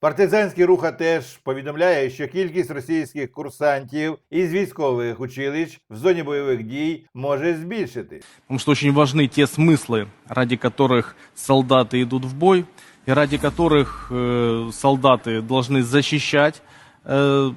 Партизанський рух теж повідомляє, що кількість російських курсантів із військових училищ в зоні бойових дій може збільшити. Потому что очень важны те смыслы, ради которых солдаты идут в бой, и ради которых э, солдаты должны защищать э,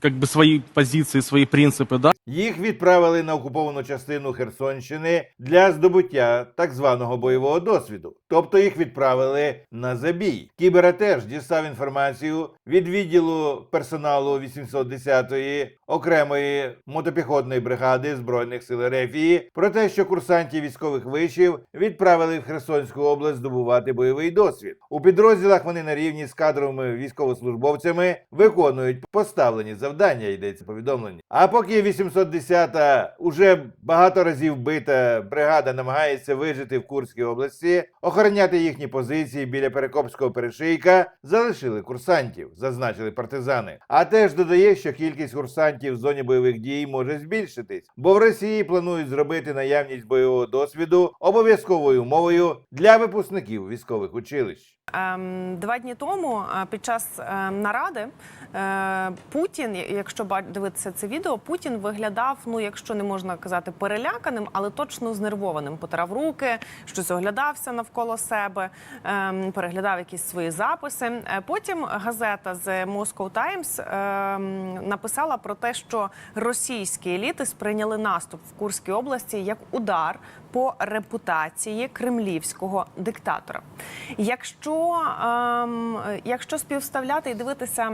как бы свои позиции, свои принципы, да, Їх відправили на окуповану частину Херсонщини для здобуття так званого бойового досвіду. Тобто їх відправили на забій. Кібера теж дістав інформацію від відділу персоналу 810-ї окремої мотопіхотної бригади збройних сил Рефії про те, що курсантів військових вишів відправили в Херсонську область здобувати бойовий досвід. У підрозділах вони на рівні з кадровими військовослужбовцями виконують поставлені завдання. Йдеться повідомлення. А поки 810-та уже багато разів бита бригада намагається вижити в Курській області, охороняти їхні позиції біля Перекопського перешийка залишили курсантів, зазначили партизани. А теж додає, що кількість курсантів в зоні бойових дій може збільшитись, бо в Росії планують зробити наявність бойового досвіду обов'язковою умовою для випускників військових училищ. Ем, Два дні тому е, під час ем, наради е, Путін, якщо дивитися це відео, Путін виглядав, ну якщо не можна казати переляканим, але точно знервованим. Потирав руки, щось оглядався навколо себе, ем, переглядав якісь свої записи. Е, Потім газета з Moscow Times ем, написала про те, що російські еліти сприйняли наступ в Курській області як удар по репутації кремлівського диктатора. Якщо, ем, якщо співставляти і дивитися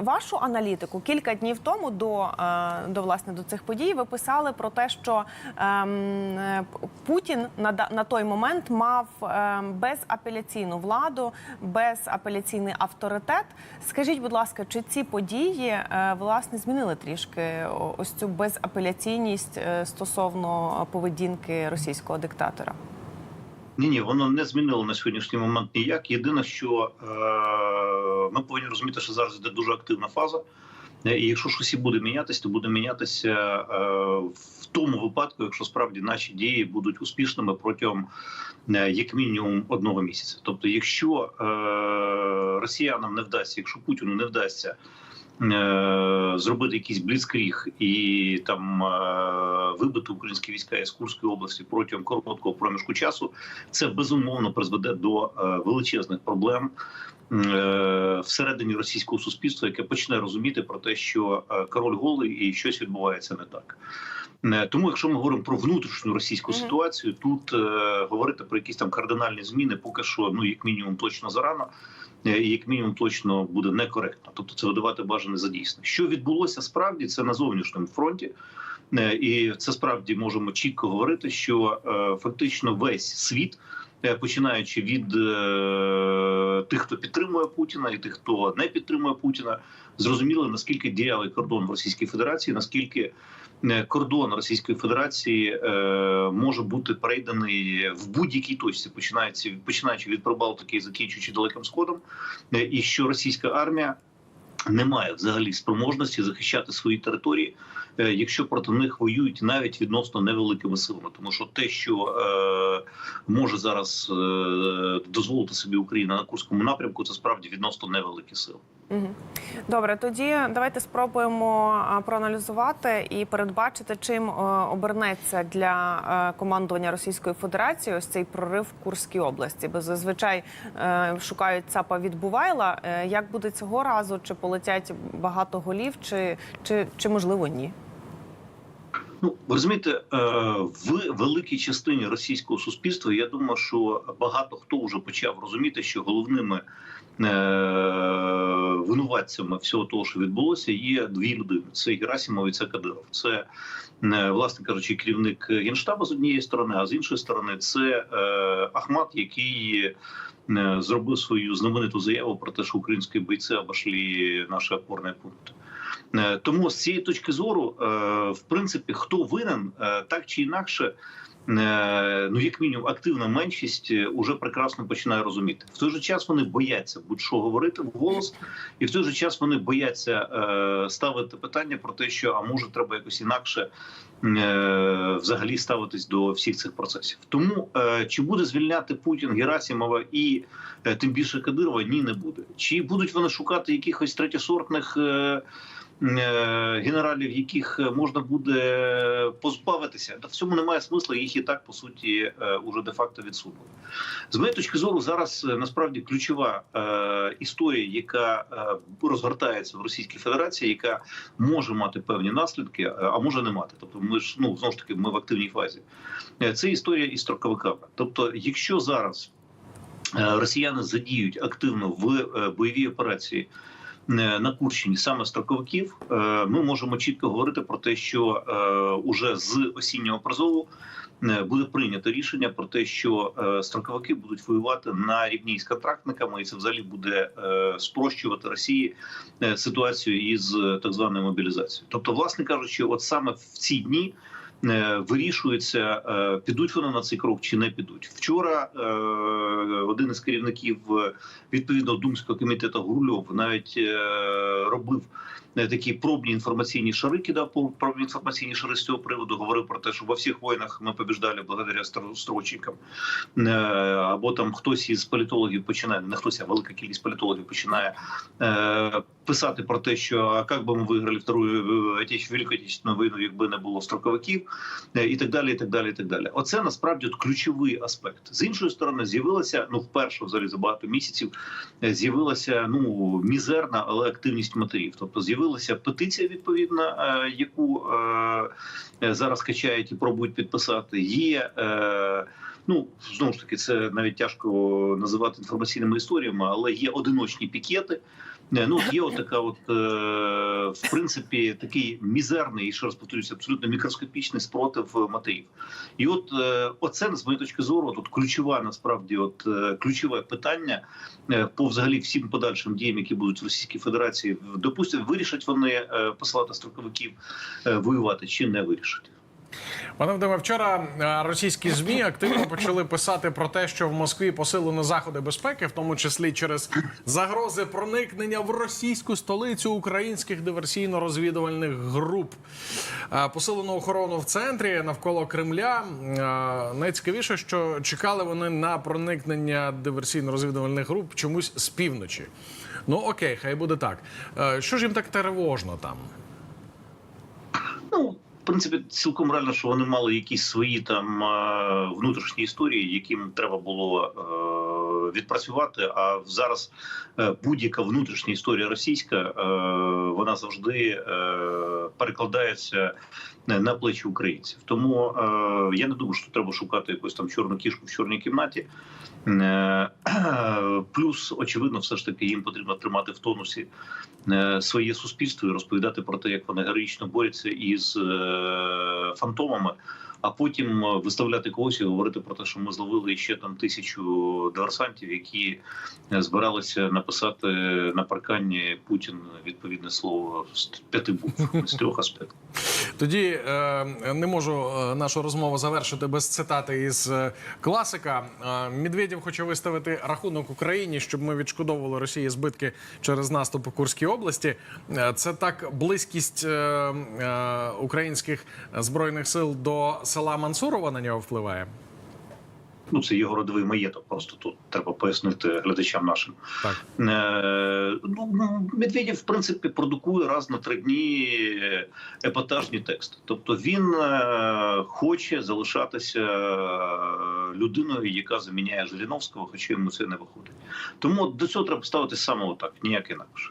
вашу аналітику, кілька днів тому до, е, до власне до цих подій ви писали про те, що ем, Путін на, на той момент мав ем, безапеляційну владу, безапеляційний авторитет. Скажіть, будь ласка, чи ці події е, власне змінили трішки ось цю безапеляційність е, стосовно поведінки російського диктатора? Ні, ні, воно не змінило на сьогоднішній момент ніяк. Єдине, що е, ми повинні розуміти, що зараз йде дуже активна фаза. Е, І якщо щось і буде мінятися, то буде мінятися е, в тому випадку, якщо справді наші дії будуть успішними протягом е, як мінімум одного місяця. Тобто, якщо е, росіянам не вдасться, якщо Путіну не вдасться зробити якийсь бліцкріг і там е, вибити українські війська із Курської області протягом короткого проміжку часу, це безумовно призведе до е, величезних проблем. е, Всередині російського суспільства, яке почне розуміти про те, що е, король голий і щось відбувається не так. Е, Тому, якщо ми говоримо про внутрішню російську ситуацію, тут е, говорити про якісь там кардинальні зміни, поки що, ну як мінімум, точно зарано, е, і як мінімум точно буде некоректно. Тобто, це видавати бажане за дійсне. Що відбулося справді, це на зовнішньому фронті. Е, І це справді можемо чітко говорити, що е, фактично весь світ, е, починаючи від е, тих, хто підтримує Путіна, і тих, хто не підтримує Путіна, зрозуміли наскільки діялий кордон в Російській Федерації, наскільки е, кордон Російської Федерації е, може бути перейдений в будь-якій точці, починаючи, починаючи від Прибалтики і закінчуючи далеким сходом, е, і що російська армія не має взагалі спроможності захищати свої території, е, якщо проти них воюють навіть відносно невеликими силами, тому що те, що е, може зараз е, дозволити собі Україна на Курському напрямку, це справді відносно невеликі сили. Добре, тоді давайте спробуємо проаналізувати і передбачити, чим е, обернеться для е, командування Російської Федерації ось цей прорив в Курській області. Бо зазвичай шукають ЦАПа від Бувайла. Е, Як буде цього разу? Чи полетять багато голів, чи, чи, чи можливо ні? Ну ви розумієте, е, в великій частині російського суспільства я думаю, що багато хто вже почав розуміти, що головними е, винуватцями всього того, що відбулося, є дві людини: це Герасимов і це Кадиров. Це е, власне кажучи, керівник генштабу з однієї сторони, а з іншої сторони, це Ахмат, який зробив свою знамениту заяву про те, що українські бойці обійшли наші опорні пункти. Е, Тому з цієї точки зору, е, в принципі, хто винен, е, так чи інакше, ну як мінімум активна меншість уже прекрасно починає розуміти. В той же час вони бояться будь-що говорити вголос, і в той же час вони бояться ставити питання про те, що а може треба якось інакше взагалі ставитись до всіх цих процесів. Тому чи буде звільняти Путін Герасимова і тим більше Кадирова? Ні, не буде. Чи будуть вони шукати якихось третєсортних е, генералів, яких можна буде позбавитися? Та в цьому немає смисла. Їх і так по суті е, уже де факто відсунули. З моєї точки зору, зараз е, насправді ключова е, історія, яка е, розгортається в Російській Федерації, яка може мати певні наслідки, е, а може не мати. Тобто, ми ж ну знову ж таки, ми в активній фазі. Е, Це історія із строковиками. Тобто, якщо зараз е, росіяни задіють активно в е, бойовій операції. Е, На Курщині саме строковиків е, ми можемо чітко говорити про те, що е, уже з осіннього призову буде прийнято рішення про те, що строковики будуть воювати на рівні з контрактниками, і це взагалі буде спрощувати Росії ситуацію із так званою мобілізацією. Тобто, власне кажучи, от саме в ці дні. Е, Вирішується, е, підуть вони на цей крок чи не підуть. Вчора е, один із керівників відповідного думського комітету Гурльов навіть робив такі пробні інформаційні шари, кидав пробні інформаційні шари з цього приводу. Говорив про те, що во всіх воїнах ми побіждали благодаря стро- строчникам. Або там хтось із політологів починає, не хтось, а велика кількість політологів починає писати про те, що а як би ми виграли втору Отеч- Велику Отечественну війну, якби не було строковиків, і так далі. і так далі, і так далі. Оце насправді ключовий аспект. З іншої сторони, з'явилася ну вперше взагалі за багато місяців. е, З'явилася ну мізерна, але активність матерів. Тобто з'явилася петиція відповідна, е, яку е, е, зараз качають і пробують підписати. Є е, ну знову ж таки, це навіть тяжко називати інформаційними історіями, але є одиночні пікети. Е, Ну, от є от така, от е, в принципі, такий мізерний, ще раз повторюся, абсолютно мікроскопічний спротив матерів. І от е, оце з моєї точки зору, тут ключова насправді, от ключове питання по взагалі всім подальшим діям, які будуть в Російській Федерації. Допустимо, вирішать вони е, посилати строковиків е, воювати чи не вирішать. Пане Вадиме, вчора е, російські змі активно почали писати про те, що в Москві посилено заходи безпеки, в тому числі через загрози проникнення в російську столицю українських диверсійно-розвідувальних груп. Е, Посилену охорону в центрі навколо Кремля. Е, Найцікавіше, що чекали вони на проникнення диверсійно-розвідувальних груп чомусь з півночі. Ну окей, хай буде так. Що ж їм так тривожно там? Принципі, цілком реально, що вони мали якісь свої там е, внутрішні історії, яким треба було е, відпрацювати. А зараз е, будь-яка внутрішня історія російська, вона завжди перекладається на плечі українців. Тому е, я не думаю, що треба шукати якусь там чорну кішку в чорній кімнаті. Е, Плюс, очевидно, все ж таки їм потрібно тримати в тонусі е, своє суспільство і розповідати про те, як вони героїчно борються із е, фантомами, а потім е, виставляти когось і говорити про те, що ми зловили ще там тисячу диверсантів, які е, збиралися написати на паркані Путін відповідне слово з п'яти букв з трьох аспектів. Тоді е, не можу нашу розмову завершити без цитати із класика. Медведєв хоче виставити рахунок Україні, щоб ми відшкодовували Росії збитки через наступ у Курській області. Це так близькість українських збройних сил до села Мансурова на нього впливає. Ну, це його родовий маєток. Просто тут треба пояснити глядачам нашим. Так. Е, ну, Медведєв, в принципі, продукує раз на три дні епатажні тексти. Тобто він е, хоче залишатися е, людиною, яка заміняє Жириновського, хоча йому це не виходить. Тому до цього треба ставити саме отак, ніяк інакше.